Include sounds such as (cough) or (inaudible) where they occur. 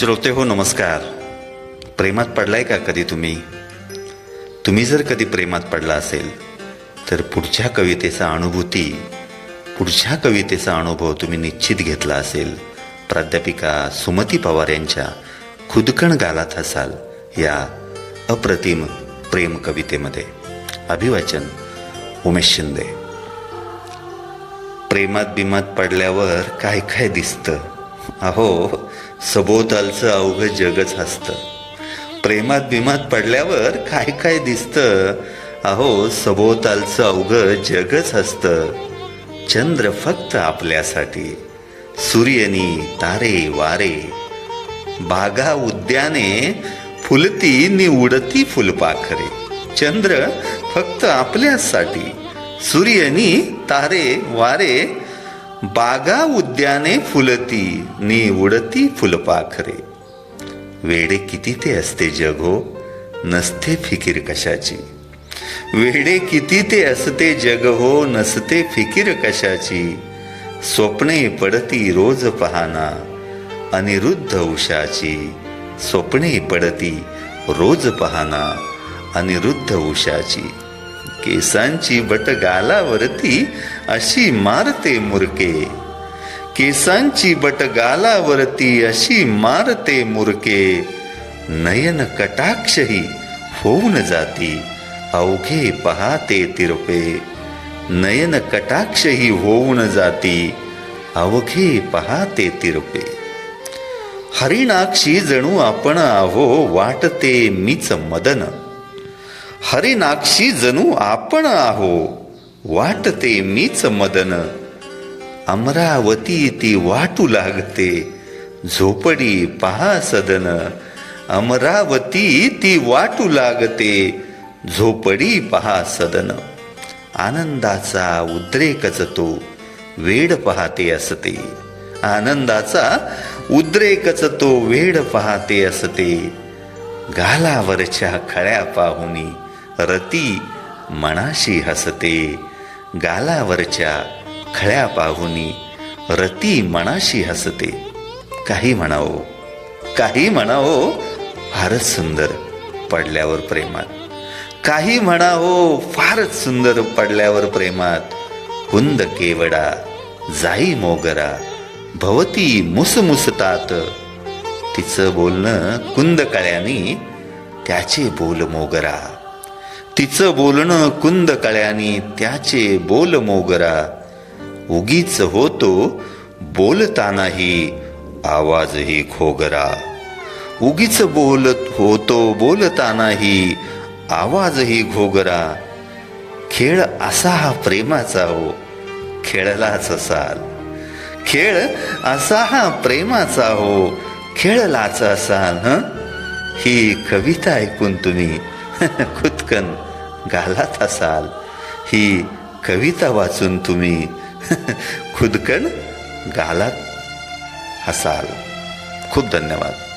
श्रोते हो नमस्कार. प्रेमात पडलाय का कधी तुम्ही? तुम्ही जर कधी प्रेमात पडला असेल तर पुढच्या कवितेचा अनुभूती पुढच्या कवितेचा अनुभव तुम्ही निश्चित घेतला असेल. प्राध्यापिका सुमती पवार यांच्या खुदकण गालात असाल या अप्रतिम प्रेम कवितेमध्ये. अभिवाचन उमेश शिंदे. प्रेमात बिमात पडल्यावर काय काय दिसतं? अहो सभोवतालचं अवघं जगच हसतं प्रेमात बिमात पडल्यावर काय काय दिसतं? अहो सभोवतालचं अवघं जगच हसतं चंद्र फक्त आपल्यासाठी. सूर्यनी तारे वारे. बागा उद्याने फुलती निवडती फुलपाखरे. चंद्र फक्त आपल्यासाठी. सूर्यनी तारे वारे. बागा उद्याने फुलती नी उडती फुलपाखरे. वेडे किती ते असते जग हो नसते फिकीर कशाची. वेडे किती ते असते जग हो नसते फिकीर कशाची. स्वप्ने पडती रोज पहाना अनिरुद्ध उषाची. स्वप्ने पडती रोज पहाना अनिरुद्ध उषाची. केसांची बट गालावरती अशी मारते मुरके. केसांची बट गालावरती अशी मारते मुरके. नयन कटाक्षही होऊन जाती अवघे पहाते तिरपे. नयन कटाक्षही होऊन जाती अवघे पहाते तिरपे. हरिणाक्षी जणू आपण आहो वाटते मीच मदन. हरिणाक्षी जणू आपण आहो वाटते मीच मदन. अमरावती ती वाटू लागते. झोपडी पहा सदन. अमरावती ती वाटू लागते. झोपडी पहा सदन. आनंदाचा उद्रेकच तो. वेड पाहते असते. आनंदाचा उद्रेकच तो. वेड पाहते असते. गालावरच्या खळ्या पाहुनी रती मनाशी हसते. गालावरच्या खळ्या पाहुनी रती मनाशी हसते. काही म्हणावो काही म्हणावो फारच सुंदर पडल्यावर प्रेमात. काही म्हणावो फारच सुंदर पडल्यावर प्रेमात. कुंद केवडा जाई मोगरा भवती मुसमुसतात. तिचं बोलणं कुंद कळ्यानी त्याचे बोल मोगरा. तिचं बोलणं कुंद कळ्यानी त्याचे बोल मोगरा. उगीच होतो बोलतानाही आवाजही खोगरा. उगीच बोलत होतो बोलतानाही आवाजही घोगरा. खेळ असा हा प्रेमाचा हो खेळलाच असाल. खेळ असा हा प्रेमाचा हो खेळलाच असाल ही कविता ऐकून तुम्ही (laughs) खुदकन घालात असाल ही कविता वाचून तुम्ही (laughs) खुदकन गालात असाल खूप धन्यवाद.